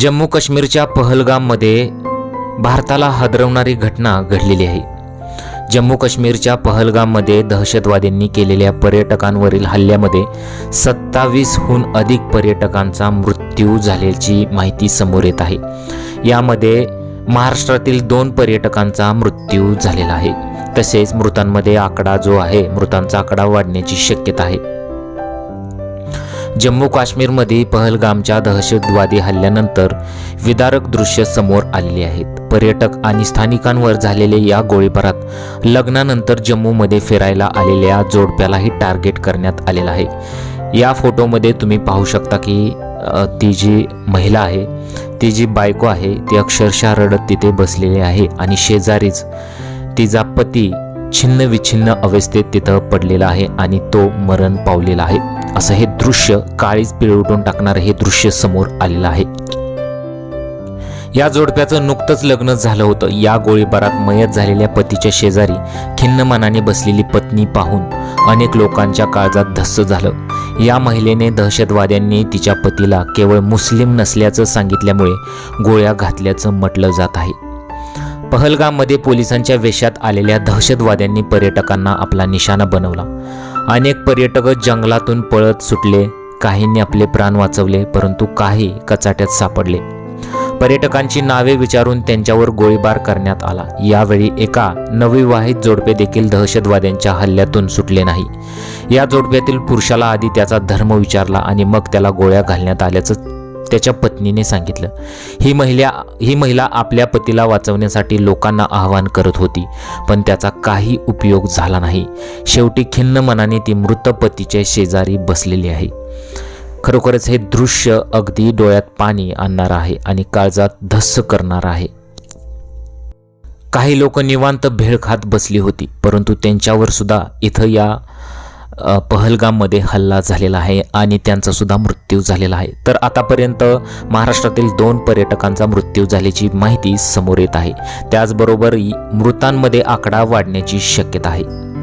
जम्मू काश्मीरच्या पहलगाममध्ये भारताला हादरवणारी घटना घडलेली आहे. जम्मू काश्मीरच्या पहलगाममध्ये दहशतवाद्यांनी केलेल्या पर्यटकांवरील हल्ल्यामध्ये सत्तावीसहून अधिक पर्यटकांचा मृत्यू झाल्याची माहिती समोर येत आहे. यामध्ये महाराष्ट्रातील दोन पर्यटकांचा मृत्यू झालेला आहे. तसेच मृतांमध्ये आकडा जो आहे मृतांचा आकडा वाढण्याची शक्यता आहे. जम्मू काश्मीरमध्ये पहलगामच्या दहशतवादी हल्ल्यानंतर विदारक दृश्य समोर आलेली आहेत. पर्यटक आणि स्थानिकांवर झालेले या गोळीबारात लग्नानंतर जम्मूमध्ये फिरायला आलेल्या जोडप्यालाही टार्गेट करण्यात आलेलं आहे. या फोटोमध्ये तुम्ही पाहू शकता की ती जी महिला आहे ती जी बायको आहे ती अक्षरशः रडत तिथे बसलेली आहे आणि शेजारीच तिचा पती छिन्न विछिन्न अवस्थेत तिथं पडलेला आहे आणि तो मरण पावलेला आहे. असं हे दृश्य काळीच पिळवटून टाकणारं हे दृश्य समोर आलेलं आहे. या जोडप्याचं नुकतंच लग्न झालं होतं. या गोळीबारात मयत झालेल्या पतीच्या शेजारी खिन्न मनाने बसलेली पत्नी पाहून अनेक लोकांच्या काळजात धस्स झालं. या महिलेने दहशतवाद्यांनी तिच्या पतीला केवळ मुस्लिम नसल्याचं सांगितल्यामुळे गोळ्या घातल्याचं म्हटलं जात आहे. पहलगाममध्ये पोलिसांच्या वेशात आलेल्या दहशतवाद्यांनी पर्यटकांना आपला निशाणा बनवला. अनेक पर्यटक जंगलातून पळत सुटले. काहींनी आपले प्राण वाचवले परंतु काही कचाट्यात सापडले. पर्यटकांची नावे विचारून त्यांच्यावर गोळीबार करण्यात आला. यावेळी एका नवविवाहित जोडपे देखील दहशतवाद्यांच्या हल्ल्यातून सुटले नाही. या जोडप्यातील पुरुषाला आधी त्याचा धर्म विचारला आणि मग त्याला गोळ्या घालण्यात आल्याचं त्याच्या पत्नीने सांगितलं. ही महिला ही महिला आपल्या पतीला वाचवण्यासाठी लोकांना आवाहन करत होती पण त्याचा काही उपयोग झाला नाही. शेवटी खिन्न मनाने ती मृत पतीच्या शेजारी बसलेली आहे. खरोखरच हे दृश्य अगदी डोळ्यात पाणी आणणार आहे आणि काळजात धस्स करणार आहे. काही लोक निवांत भेळ खात बसली होती परंतु त्यांच्यावर सुद्धा इथं या पहलगाममध्ये हल्ला झालेला आहे आणि त्यांचासुद्धा मृत्यू झालेला आहे. तर आतापर्यंत महाराष्ट्रातील दोन पर्यटकांचा मृत्यू झाल्याची माहिती समोर येत आहे. त्याचबरोबर मृतांमध्ये आकडा वाढण्याची शक्यता आहे.